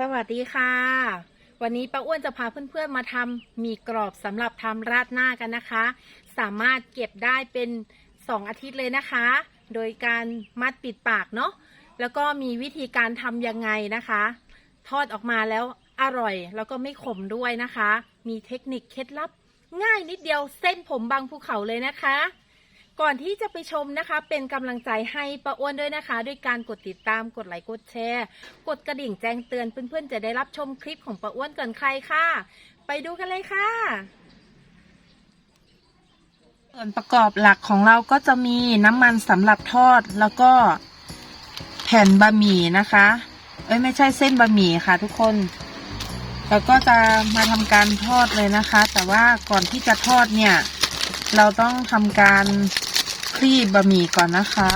สวัสดีค่ะ วันนี้ป้าอ้วนจะพาเพื่อนๆมาทำมีกรอบสำหรับทำราดหน้ากันนะคะ สามารถเก็บได้เป็น 2 อาทิตย์เลยนะคะ โดยการมัดปิดปากเนาะแล้วก็มีวิธีการทำยังไงนะคะ ทอดออกมาแล้วอร่อยแล้วก็ไม่ขมด้วยนะคะ มีเทคนิคเคล็ดลับ ง่ายนิดเดียวเส้นผมบางภูเขาเลยนะคะ ก่อนที่จะไปชมนะคะ เป็นกำลังใจให้ป้าอ้วนด้วยนะคะ ด้วยการกดติดตามกดไลค์กดแชร์ กดกระดิ่งแจ้งเตือนเพื่อนๆ จะได้รับชมคลิปของป้าอ้วนก่อนใครค่ะ ไปดูกันเลยค่ะ ส่วนประกอบหลักของเราก็จะมีน้ำมันสำหรับทอดแล้วก็แผ่นบะหมี่นะคะ เอ้ยไม่ใช่เส้นบะหมี่ค่ะทุกคน แล้วก็จะมาทำการทอดเลยนะคะ แต่ว่าก่อนที่จะทอดเนี่ย เราต้องทำการ คลี่บะหมี่ก่อนนะคะ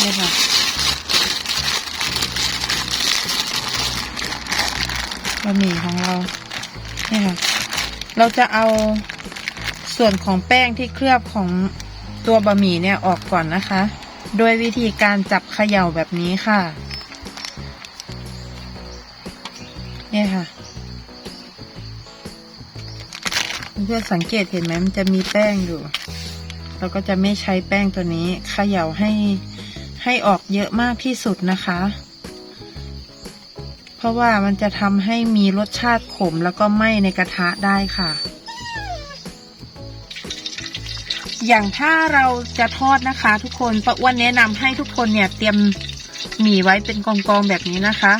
นี่ค่ะบะหมี่ของเราเนี่ยค่ะ เราจะเอาส่วนของแป้งที่เคลือบของตัวบะหมี่เนี่ยออกก่อนนะคะ โดยวิธีการจับเขย่าแบบนี้ค่ะ เนี่ยค่ะ เพื่อนสังเกตเห็นไหมมันจะมีแป้งอยู่ เราก็จะไม่ใช้แป้งตัวนี้เขย่าให้ให้ออกเยอะมากที่สุดนะคะ เพราะว่ามันจะทำให้มีรสชาติขมแล้วก็ไหม้ในกระทะได้ค่ะ อย่างถ้าเราจะทอดนะคะ ทุกคนป้าอ้วนแนะนำให้ทุกคนเนี่ยเตรียมหมี่ไว้เป็นกองๆแบบนี้นะคะ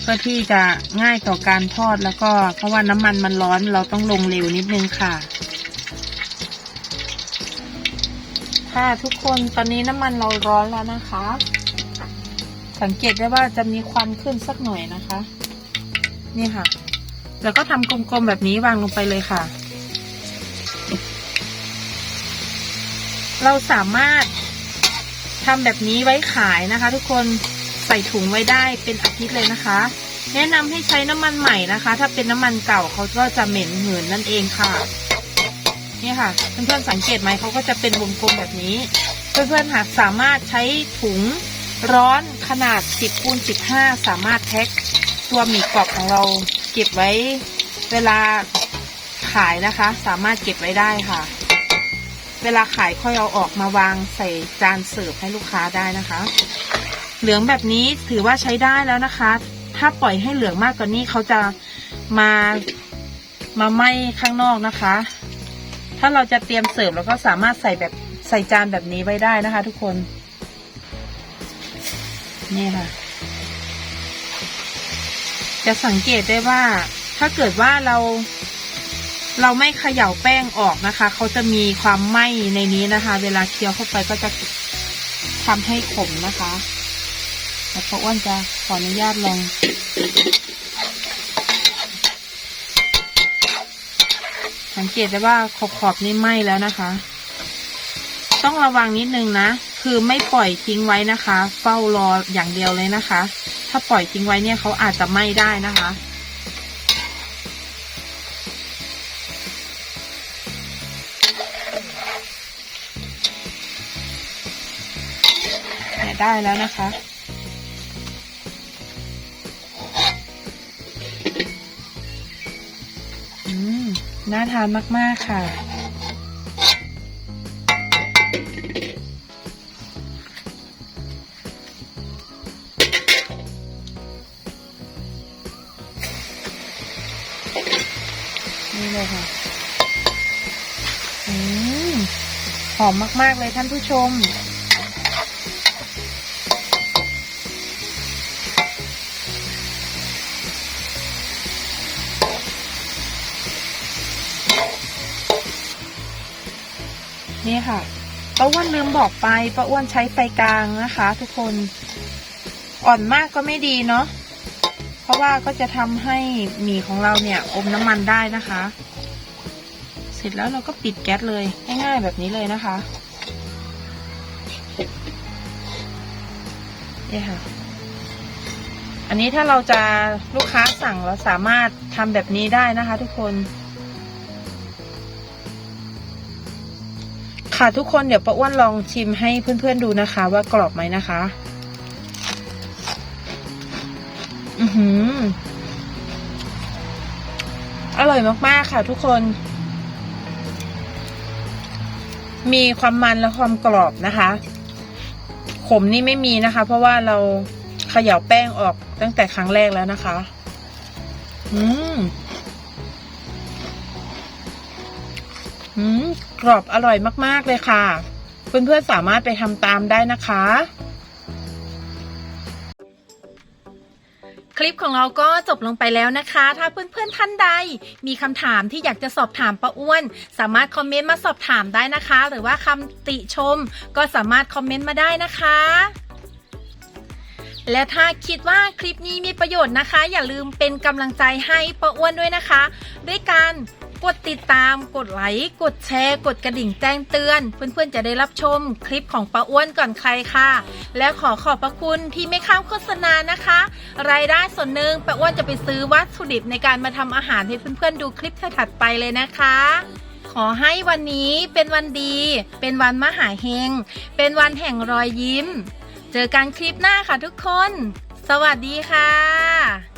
เพื่อที่จะง่ายต่อการทอดแล้วก็เพราะว่าน้ำมันมันร้อนเราต้องลงเร็วนิดนึงค่ะ ค่ะ ทุกคนตอนนี้น้ำมันเราร้อนแล้วนะคะ สังเกตได้ว่าจะมีควันขึ้นสักหน่อยนะคะ นี่ค่ะ แล้วก็ทำกลมๆแบบนี้วางลงไปเลยค่ะ เราสามารถทำแบบนี้ไว้ขายนะคะ ทุกคนใส่ถุงไว้ได้เป็นอาทิตย์เลยนะคะ แนะนำให้ใช้น้ำมันใหม่นะคะ ถ้าเป็นน้ำมันเก่าเขาก็จะเหม็นหืนนั่นเองค่ะ นี่ค่ะ เพื่อนๆสังเกตไหมเขาก็จะเป็นวงกลมแบบนี้ เพื่อนๆหากสามารถใช้ถุงร้อนขนาด 10คูณ15 สามารถแพ็คตัวหมี่กรอบของเราเก็บไว้เวลาขายนะคะ สามารถเก็บไว้ได้ค่ะ เวลาขายค่อยเอาออกมาวางใส่จานเสิร์ฟให้ลูกค้าได้นะคะ เหลืองแบบนี้ถือว่าใช้ได้แล้วนะคะ ถ้าปล่อยให้เหลืองมากกว่านี้เขาจะมามาไหม้ข้างนอกนะคะ ถ้าเราจะเตรียมเสิร์ฟเราก็สามารถใส่แบบใส่จานแบบนี้ไว้ได้นะคะ ทุกคน นี่ค่ะ จะสังเกตได้ว่า ถ้าเกิดว่าเรา เราไม่เขย่าแป้งออกนะคะ เขาจะมีความไหม้ในนี้นะคะ เวลาเคี้ยวเข้าไปก็จะทำให้ขมนะคะแล้วพ่ออ้วนจะขออนุญาตลอง สังเกตได้ว่าขอบขอบๆนี่ไหม้แล้วนะคะ ต้องระวังนิดนึงนะ คือไม่ปล่อยทิ้งไว้นะคะ เฝ้ารออย่างเดียวเลยนะคะ ถ้าปล่อยทิ้งไว้เนี่ยเขาอาจจะไหม้ได้นะคะได้แล้วนะคะ น่าทานมาก ๆ ค่ะ นี่เลยค่ะ อืม หอมมาก ๆ เลยท่านผู้ชม นี่ค่ะป้าอ้วนลืมบอกไปป้าอ้วนใช้ไฟกลางนะคะ ทุกคนอ่อนมากก็ไม่ดีเนาะเพราะว่าก็จะทำให้หมี่ของเราเนี่ยอมน้ำมันได้นะคะ เสร็จแล้วเราก็ปิดแก๊สเลยง่ายๆแบบนี้เลยนะคะนี่ค่ะ อันนี้ถ้าเราจะลูกค้าสั่งเราสามารถทำแบบนี้ได้นะคะ ทุกคน ค่ะทุกคนเดี๋ยวป้าอ้วนลองชิมให้เพื่อนๆดูนะคะ ว่ากรอบไหมนะคะ อือหือ อร่อยมากๆค่ะทุกคน มีความมันและความกรอบนะคะ ขมนี่ไม่มีนะคะ เพราะว่าเราเขย่าแป้งออกตั้งแต่ครั้งแรกแล้วนะคะ อืม กรอบอร่อยมาก ๆ เลยค่ะ เพื่อนๆสามารถไปทำตามได้นะคะ คลิปของเราก็จบลงไปแล้วนะคะ ถ้าเพื่อนๆท่านใด มีคำถามที่อยากจะสอบถามป้าอ้วน สามารถคอมเมนต์มาสอบถามได้นะคะ หรือว่าคำติชม ก็สามารถคอมเมนต์มาได้นะคะและถ้าคิดว่าคลิปนี้มีประโยชน์นะคะ อย่าลืมเป็นกำลังใจให้ป้าอ้วนด้วยนะคะ ด้วยการ กดติดตามกดไลค์กดแชร์ กดกระดิ่งแจ้งเตือน เพื่อนๆจะได้รับชมคลิปของป้าอ้วนก่อนใครค่ะ และขอขอบพระคุณที่ไม่ข้ามโฆษณานะคะ รายได้ส่วนหนึ่งป้าอ้วนจะไปซื้อวัตถุดิบในการมาทำอาหารให้เพื่อนๆดูคลิปถัดไปเลยนะคะ ขอให้วันนี้เป็นวันดี เป็นวันมหาเฮง เป็นวันแห่งรอยยิ้ม เจอกันคลิปหน้าค่ะทุกคน สวัสดีค่ะ